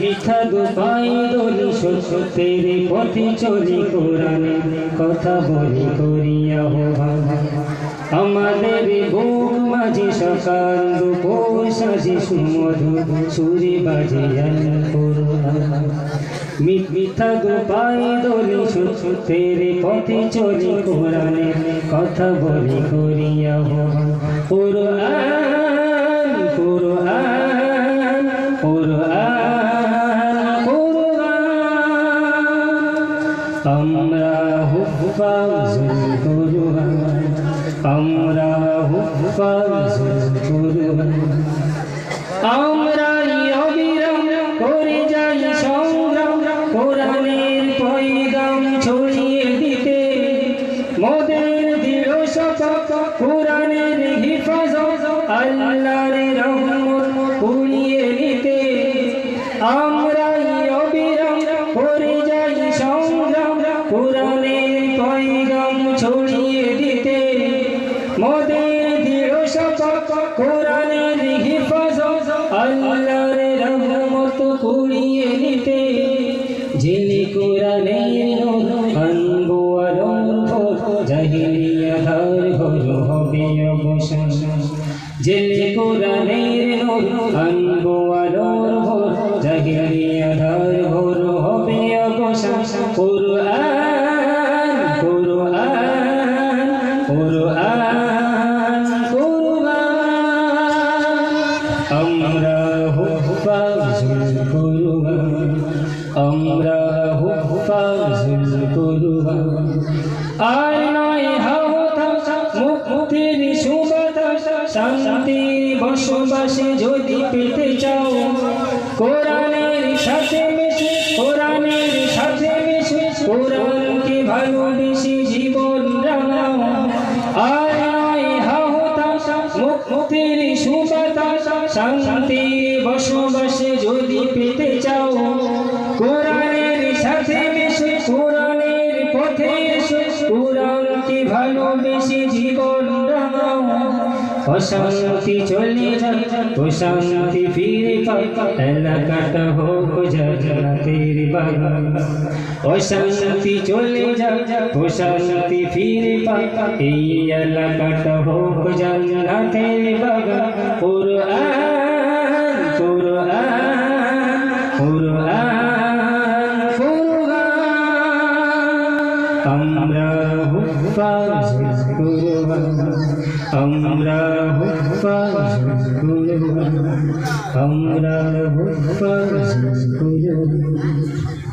মিথ্যা গোপাই দলি সত্যের পথে চলি কোরআনে। কথা বলি করিয়া হো ভাবা আমাদের বুক মাঝে সকাল, দুপুর সাজে সুমধু সুরে বাজে মিথ্যা গোপাই দলি সত্যের পথে চলি কোরআনে। কথা বলি করিয়া হো কোরআন আমরা হুফাজুল কোরআন আমরা হুফাজুল কোরআন আমরা অবিরাম করে যাই সংগ্রাম, কোরআনের পয়গাম ছড়িয়ে দিতে। মোদের দৃঢ় শপথ, কোরআনের হিফাজত, আল্লাহর রহমত কুড়িয়ে নিতে। আমরা আল্লাহর রহমত কুড়িয়ে নিতে, যিনি কোরআনের আনব আরম্ভ, জাহিলিয়া ধার ঘর হবে অবসান। যিনি কোরআনের আনব আরম্ভ, জাহিলিয়া ধার ঘর হবে অবসান। কোরআন কোরআন কোরআন। আমরা হুফাজুল কোরআন আর নয় হাওতা মুক্তির সুবাতাস শান্তির বসবাসে যদি পেতে চাও। কোরআনের সাথে মিশে, কোরআনের সাথে মিশে কোরআনকে ভালোবেসে জীবন রাঙাও। আর নয় হাওতা মুক্তির সুবাতাস শান্তির বসবাসে যদি পেতে চাও। কোরআনের পথে কোরআনকে ভালোবেসে জীবন রাঙাও অশান্তি চলে যায় অশান্তি ফিরে পায় এলাকাটা হোক জান্নাতের বাগান। অশান্তি চলে যায় অশান্তি ফিরে পায় এই এলাকাটা হোক জান্নাতের বাগান। কোরআন হুফাজুল কোরআন আমরা হুফাজুল কোরআন আমরা হুফাজুল কোরআন